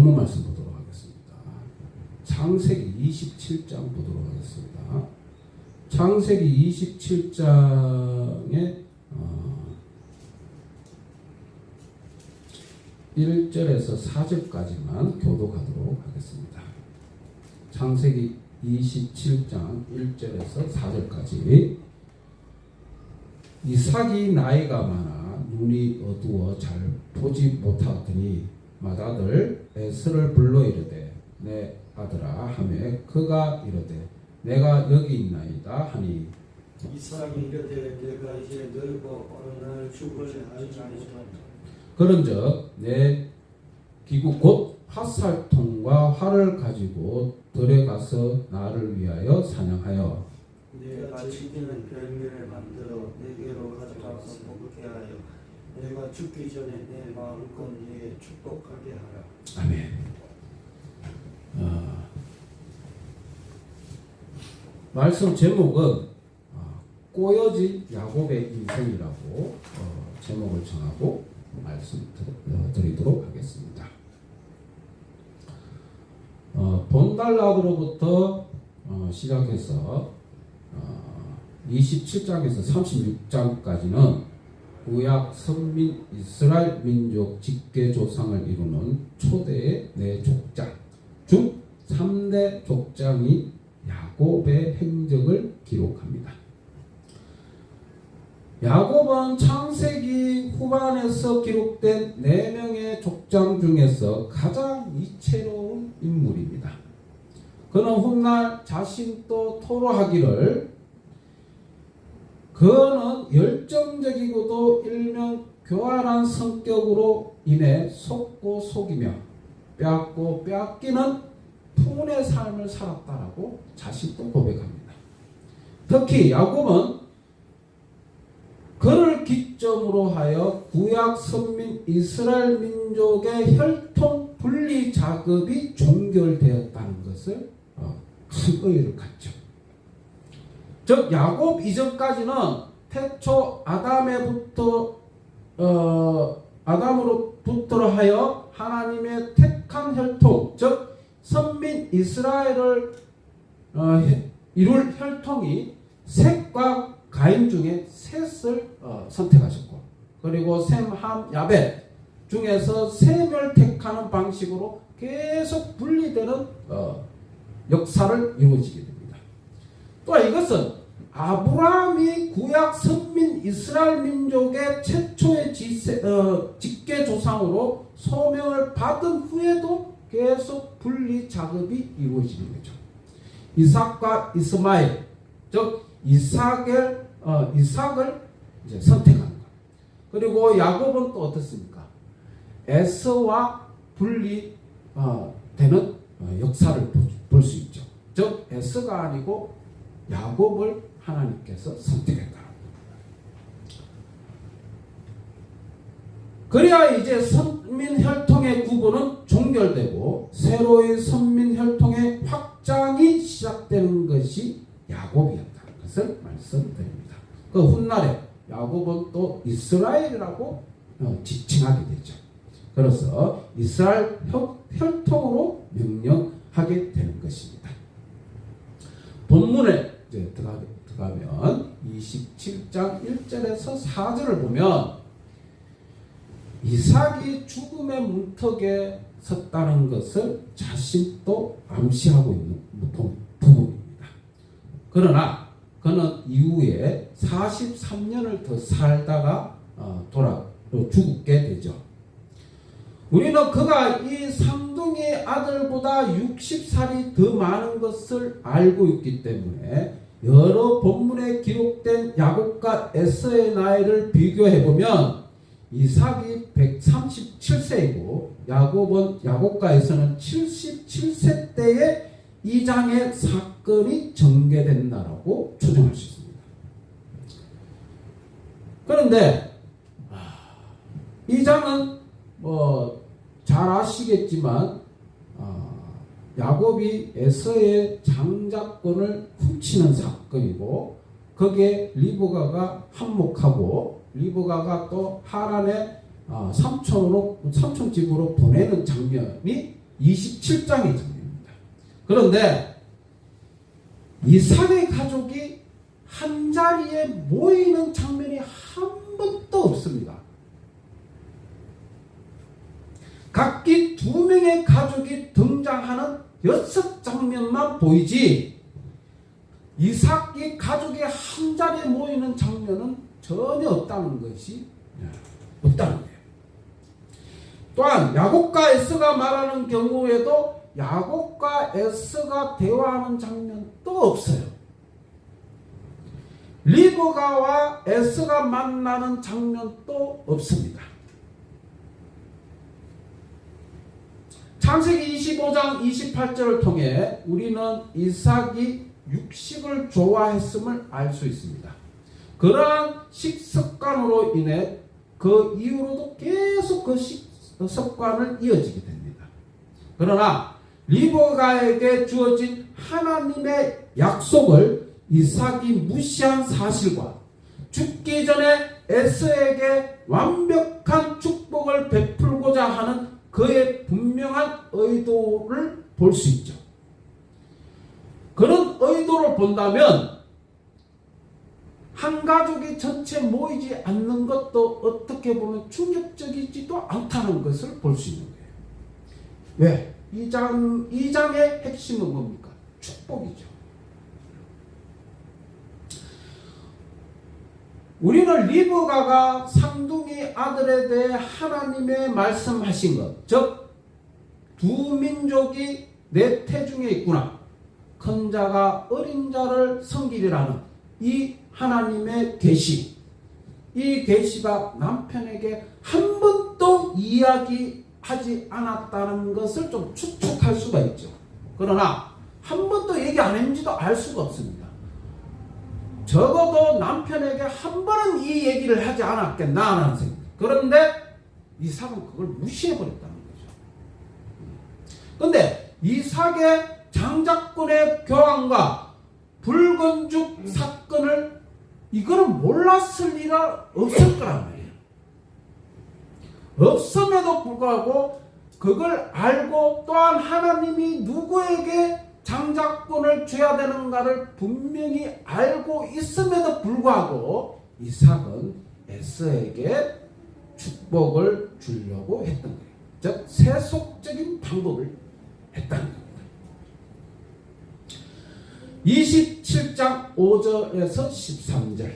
본문 말씀 보도록 하겠습니다. 창세기 27장 보도록 하겠습니다. 창세기 27장에 어, 1절에서 4절까지만 교독하도록 하겠습니다. 창세기 27장 1절에서 4절까지 이삭이 나이가 많아 눈이 어두워 잘 보지 못하더니 맏아들 에스를 불러 이르되 내 아들아 하매 그가 이르되 내가 여기 있나이다 하니. 이삭이 이르되 내가 이제 늙어 어느 날 죽을 알지니라 그런즉 내 기구 곧 화살통과 활을 가지고 들에 가서 나를 위하여 사냥하여. 내가 지키는 별미를 만들어 내게로 가져가서 먹게 하여 내가 죽기 전에 내 마음껏 네게 축복하게 하라 아멘. 어, 말씀 제목은 어, 꼬여진 야곱의 인생이라고 어, 제목을 정하고 말씀 드- 어, 드리도록 하겠습니다. 어, 본달락으로부터 어, 시작해서 어, 27장에서 36장까지는 구약 선민 이스라엘 민족 직계 조상을 이루는 초대의 네 족장 중 3대 족장이 야곱의 행적을 기록합니다. 야곱은 창세기 후반에서 기록된 4명의 족장 중에서 가장 이채로운 인물입니다. 그는 훗날 자신도 토로하기를 그는 열정적이고도 일명 교활한 성격으로 인해 속고 속이며 빼앗고 빼앗기는 풍운의 삶을 살았다라고 자신도 고백합니다. 특히 야곱은 그를 기점으로 하여 구약 선민 이스라엘 민족의 혈통 분리 작업이 종결되었다는 것을 어, 큰 의의를 갖죠. 즉 야곱 이전까지는 태초 아담에부터 어, 아담으로부터 하여 하나님의 택한 혈통 즉 선민 이스라엘을 어, 이룰 혈통이 셋과 가인 중에 셋을 어, 선택하셨고 그리고 셈, 함, 야벳 중에서 셈을 택하는 방식으로 계속 분리되는 어, 역사를 이루어지게 됩니다. 또 이것은 아브라함이 구약 선민 이스라엘 민족의 최초의 지세, 어, 직계 조상으로 소명을 받은 후에도 계속 분리 작업이 이루어지는 거죠. 이삭과 이스마엘, 즉 이삭을 어, 이삭을 이제 선택하는 것. 그리고 야곱은 또 어떻습니까? 에서와 분리 어, 되는 어, 역사를 볼 수 있죠. 즉 에서가 아니고 야곱을 하나님께서 선택했다. 그래야 이제 선민 혈통의 구분은 종결되고 새로의 선민 혈통의 확장이 시작되는 것이 야곱이었다는 것을 말씀드립니다. 그 훗날에 야곱은 또 이스라엘이라고 어, 지칭하게 되죠. 그래서 이스라엘 혈통으로 명령하게 되는 것입니다. 본문에 이제 들어가, 들어가면 27장 1절에서 4절을 보면 이삭이 죽음의 문턱에 섰다는 것을 자신도 암시하고 있는 부분입니다. 그러나 그는 이후에 43년을 더 살다가 어, 돌아 죽게 되죠. 우리는 그가 이 상둥이 아들보다 60살이 더 많은 것을 알고 있기 때문에 여러 본문에 기록된 야곱과 에서의 나이를 비교해 보면 이삭이 137세이고 야곱은 야곱과 에서는 77세 때에 이 장의 사건이 전개된다라고 추정할 수 있습니다. 그런데 이 장은 뭐 잘 아시겠지만 어, 야곱이 에서의 장자권을 훔치는 사건이고 거기에 리브가가 한몫하고 리브가가 또 하란의 어, 삼촌으로 삼촌 집으로 보내는 장면이 27장의 장면입니다. 그런데 이삭의 가족이 한 자리에 모이는 장면이 한 번도 없습니다. 각기 두 명의 가족이 등장하는 여섯 장면만 보이지 이삭의 가족이 한 자리에 모이는 장면은 전혀 없다는 것이 없다는 거예요. 또한 야곱과 에스가 말하는 경우에도 야곱과 에스가 대화하는 장면도 없어요. 리브가와 에스가 만나는 장면도 없습니다. 창세기 25장 28절을 통해 우리는 이삭이 육식을 좋아했음을 알 수 있습니다. 그러한 식습관으로 인해 그 이후로도 계속 그 식습관을 이어지게 됩니다. 그러나 리버가에게 주어진 하나님의 약속을 이삭이 무시한 사실과 죽기 전에 에스에게 완벽한 축복을 베풀고자 하는 그의 분명한 의도를 볼 수 있죠. 그런 의도를 본다면 한 가족이 전체 모이지 않는 것도 어떻게 보면 충격적이지도 않다는 것을 볼 수 있는 거예요. 왜? 이 장, 이 장의 핵심은 뭡니까? 축복이죠. 우리는 리브가가 상둥이 아들에 대해 하나님의 말씀하신 것, 즉, 두 민족이 내 태중에 있구나. 큰 자가 어린 자를 섬기리라는 이 하나님의 계시, 이 계시가 남편에게 한 번도 이야기하지 않았다는 것을 좀 추측할 수가 있죠. 그러나 한 번도 얘기 안 했는지도 알 수가 없습니다. 적어도 남편에게 한 번은 이 얘기를 하지 않았겠나 하는 생각. 그런데 이삭은 그걸 무시해버렸다는 거죠. 그런데 이삭의 장자권의 교황과 붉은죽 사건을 이거는 몰랐을 리가 없을 거란 말이에요. 없음에도 불구하고 그걸 알고 또한 하나님이 누구에게 장자권을 줘야 되는가를 분명히 알고 있음에도 불구하고 이삭은 에스에게 축복을 주려고 했던 거예요. 즉 세속적인 방법을 했다는 겁니다. 27장 5절에서 13절